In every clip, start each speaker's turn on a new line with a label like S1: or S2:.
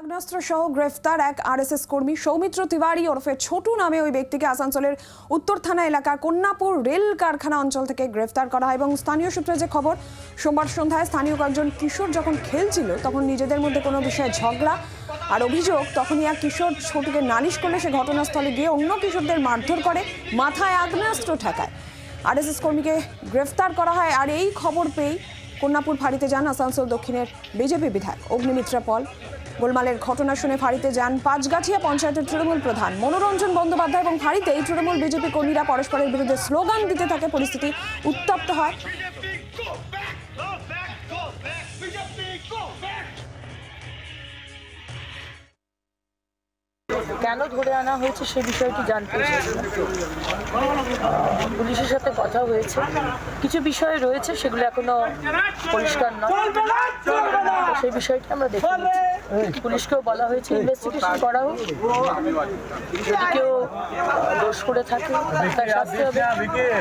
S1: আগ্নেয়াস্ত্র সহ গ্রেফতার এক আরএসএস কর্মী সৌমিত্র তিওয়ারি ওরফে ছোটু নামে ওই ব্যক্তিকে আসানসোলের উত্তর থানা এলাকার কন্যাপুর রেল কারখানা অঞ্চল থেকে গ্রেফতার করা হয় এবং স্থানীয় সূত্রে যে খবর, সোমবার সন্ধ্যায় স্থানীয় কয়েকজন কিশোর যখন খেলছিল, তখন নিজেদের মধ্যে কোনো বিষয়ে ঝগড়া আর অভিযোগ, তখনই এক কিশোর ছোটুকে নালিশ করলে সে ঘটনাস্থলে গিয়ে অন্য কিশোরদের মারধর করে, মাথায় আগ্নেয়াস্ত্র ঠেকায়। আরএসএস কর্মীকে গ্রেফতার করা হয় আর এই খবর পেয়েই কন্যাপুর ফাঁড়িতে যান আসানসোল দক্ষিণের বিজেপি বিধায়ক অগ্নিমিত্রা পল। গোলমালের ঘটনা শুনে ফাঁড়িতে যান পাঁচগাঠিয়া পঞ্চায়েতের তৃণমূল প্রধান মনোরঞ্জন বন্দ্যোপাধ্যায় এবং ফাঁড়িতে এই তৃণমূল বিজেপি কর্মীরা পরস্পরের বিরুদ্ধে স্লোগান দিতে থাকে, পরিস্থিতি উত্তপ্ত হয়!
S2: কেন ধরে আনা হয়েছে সে বিষয়টি জানতে পুলিশের সাথে কথা হয়েছে। কিছু বিষয় রয়েছে সেগুলো এখনও পরিষ্কার নয় সেই বিষয়টি আমরা দেখে নিচ্ছি। পুলিশকেও বলা হয়েছে ইনভেস্টিগেশন করা হোক যদি কেউ দোষ করে থাকে তার শাস্তি হবে।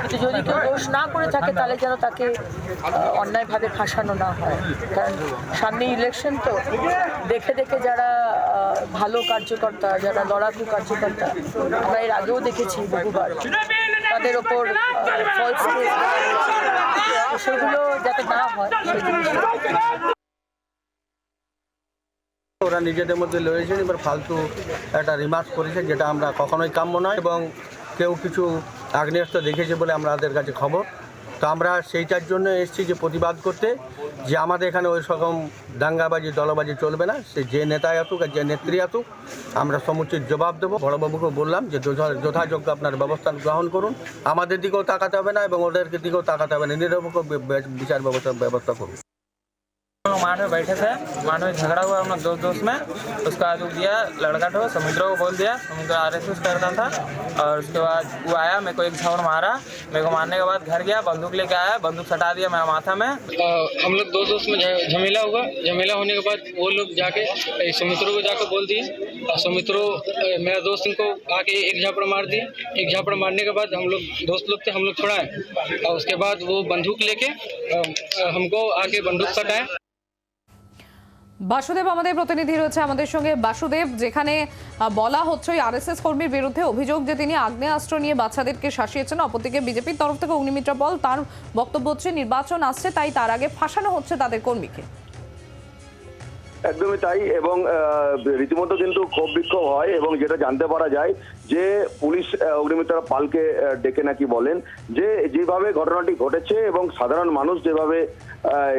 S2: কিন্তু যদি কেউ দোষ না করে থাকে তাহলে যেন তাকে অন্যায়ভাবে ফাঁসানো না হয়। কারণ সামনে ইলেকশন তো। দেখে দেখে যারা ভালো কার্যকর্তা যারা লড়াকু কার্যকর্তা আমরা এর আগেও দেখেছি বহুবার। তাদের ওপর ফলস সেগুলো যাতে না হয়
S3: ওরা নিজেদের মধ্যে লড়েছেন এবার ফালতু একটা রিমার্ক করেছে যেটা আমরা কখনোই কাম্য নয় এবং কেউ কিছু আগ্নেয়াস্ত্র দেখেছে বলে আমাদের কাছে খবর। তো আমরা সেইটার জন্য এসেছি যে প্রতিবাদ করতে, যে আমাদের এখানে ওই রকম দাঙ্গাবাজি, দলবাজি চলবে না। সে যে নেতাই আসুক আর যে নেত্রী আসুক, আমরা সমুচিত জবাব দেবো। বড়বাবুকে বললাম যে যথা- যথাযোগ্য আপনার ব্যবস্থা গ্রহণ করুন। আমাদের দিকেও তাকাতে হবে না এবং ওদেরকে দিকেও তাকাতে হবে না। নিরপেক্ষ বিচার ব্যবস্থা ব্যবস্থা করুন।
S4: हम में बैठे थे। माठ में झगड़ा हुआ हम लोग दोस्त दोस्त में। उसका आज दिया लड़का ठो समुद्र को बोल दिया। समुद्र आर एस एस करता था। और उसके बाद वो आया मेरे को एक झावड़ मारा। मेरे को मारने के बाद घर गया बंदूक लेके आया बंदूक सटा दिया मेरा माथा में।
S5: हम लोग दो दोस्त में झमेला हुआ। झमेला होने के बाद वो लोग जाके ए, सुमित्रो को जाकर बोल दिए। और सुमित्रो मेरा दोस्त इनको आके एक झापड़ मार दिए एक झापड़ मारने के बाद हम लोग दोस्त लोग थे हम लोग छुड़ाए और उसके बाद वो बंदूक लेके हमको आके बंदूक सटाए।
S6: বাসুদেব, আমাদের প্রতিনিধি রয়েছে আমাদের সঙ্গে। বাসুদেব, যেখানে বলা হচ্ছে ওই আরএসএস কর্মীর বিরুদ্ধে অভিযোগ যে তিনি আগ্নেয়াস্ত্র নিয়ে বাচ্চাদেরকে শাসিয়েছেন। অপরদিকে বিজেপির তরফ থেকে অগ্নিমিত্রা পল তার বক্তব্য হচ্ছে, নির্বাচন আসছে, তাই তার আগে ফাঁসানো হচ্ছে তাদের কর্মীকে।
S7: একদমই তাই, এবং রীতিমতো কিন্তু ক্ষোভ বিক্ষোভ হয়, এবং যেটা জানতে পারা যায় যে পুলিশ অগ্নিমিত্রা পালকে ডেকে নাকি বলেন যে যেভাবে ঘটনাটি ঘটেছে এবং সাধারণ মানুষ যেভাবে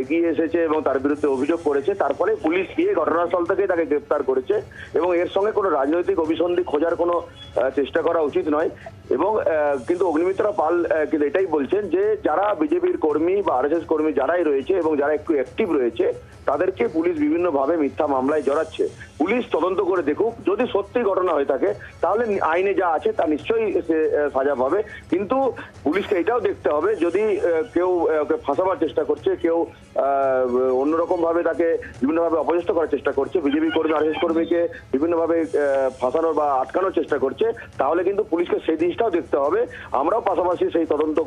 S7: এগিয়ে এসেছে এবং তার বিরুদ্ধে অভিযোগ করেছে, তারপরে পুলিশ গিয়ে ঘটনাস্থল থেকে তাকে গ্রেপ্তার করেছে এবং এর সঙ্গে কোনো রাজনৈতিক অভিসন্ধি খোঁজার কোনো চেষ্টা করা উচিত নয় এবং কিন্তু অগ্নিমিত্রা পাল কিন্তু এটাই বলছেন যে যারা বিজেপির কর্মী বা আরএসএস কর্মী যারাই রয়েছে এবং যারা একটু অ্যাক্টিভ রয়েছে, তাদেরকে পুলিশ বিভিন্নভাবে মিথ্যা মামলায় জড়াচ্ছে। পুলিশ তদন্ত করে দেখুক, যদি সত্যি ঘটনা হয়ে থাকে, তাহলে আইনে যা আছে তা নিশ্চয়ই সে সাজা পাবে। কিন্তু পুলিশকে এটাও দেখতে হবে, যদি কেউ ওকে ফাঁসাবার চেষ্টা করছে, কেউ অন্যরকম ভাবে তাকে বিভিন্নভাবে অপচেষ্টা করার চেষ্টা করছে, বিজেপি কর্মী, আরএসএস কর্মীকে বিভিন্নভাবে ফাঁসানোর বা আটকানোর চেষ্টা করছে, তাহলে কিন্তু পুলিশকে সেই জিনিসটাও দেখতে হবে। আমরাও পাশাপাশি সেই তদন্ত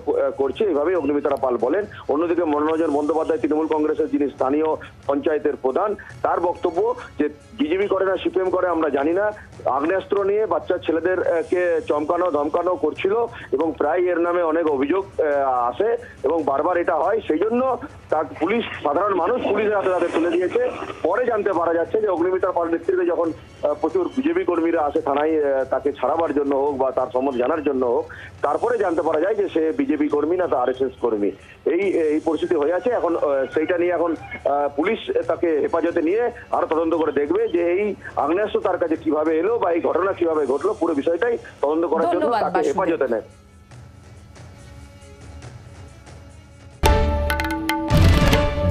S7: করছি এইভাবেই অগ্নিমিত্রা পাল বলেন। অন্যদিকে মনোরঞ্জন বন্দ্যোপাধ্যায়, তৃণমূল কংগ্রেসের যিনি স্থানীয় পঞ্চায়েতের প্রধান, তার বক্তব্য যে বিজেপি করে না, সিপিএম করে, আমরা জানি না। আগ্নেয়াস্ত্র নিয়ে বাচ্চা, ছেলেদের কে চমকানো, ধমকানো করছিল এবং প্রায় এর নামে অনেক অভিযোগ আসে এবং বারবার এটা হয়। সেই জন্য তার পুলিশ সাধারণ মানুষ পুলিশের হাতে তাদের তুলে দিয়েছে। পরে জানতে পারা যাচ্ছে যে অগ্নিমিত্রা পাল নেতৃত্বে যখন প্রচুর বিজেপি কর্মীরা আসে থানায় তাকে ছাড়াবার জন্য হোক বা তার সম্বন্ধে জানার জন্য হোক তারপরে জানতে পারা যায় যে সে বিজেপি কর্মী না তা আরএসএস কর্মী। এই এই পরিস্থিতি হয়ে আছে। এখন সেইটা নিয়ে এখন আহ, পুলিশ তাকে হেফাজতে নিয়ে আরও তদন্ত করে দেখবে যে এই আগ্নেয়াস্ত্র তার কাছে কীভাবে এলো বা এই ঘটনা কীভাবে ঘটলো পুরো বিষয়টাই তদন্ত করার জন্য তাকে হেফাজতে নেয়।